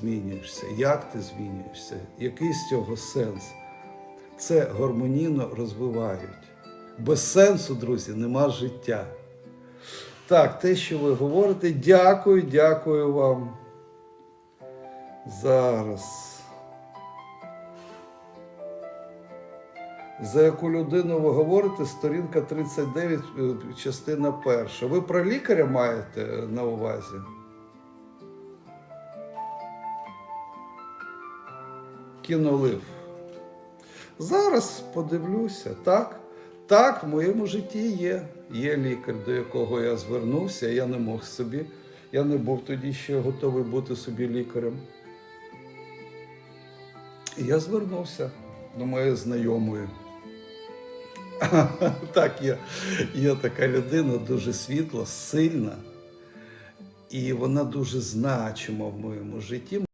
змінюєшся, як ти змінюєшся, який з цього сенс. Це гармонійно розвивають. Без сенсу, друзі, нема життя. Так, те, що ви говорите, дякую, дякую вам. Зараз. За яку людину ви говорите, сторінка 39, е, частина перша. Ви про лікаря маєте на увазі? Кінолив. Зараз подивлюся, так? Так, в моєму житті є. Є лікар, до якого я звернувся, я не мог собі. Я не був тоді ще готовий бути собі лікарем. І я звернувся до моєї знайомої. Так, є, є така людина, дуже світла, сильна, і вона дуже значима в моєму житті.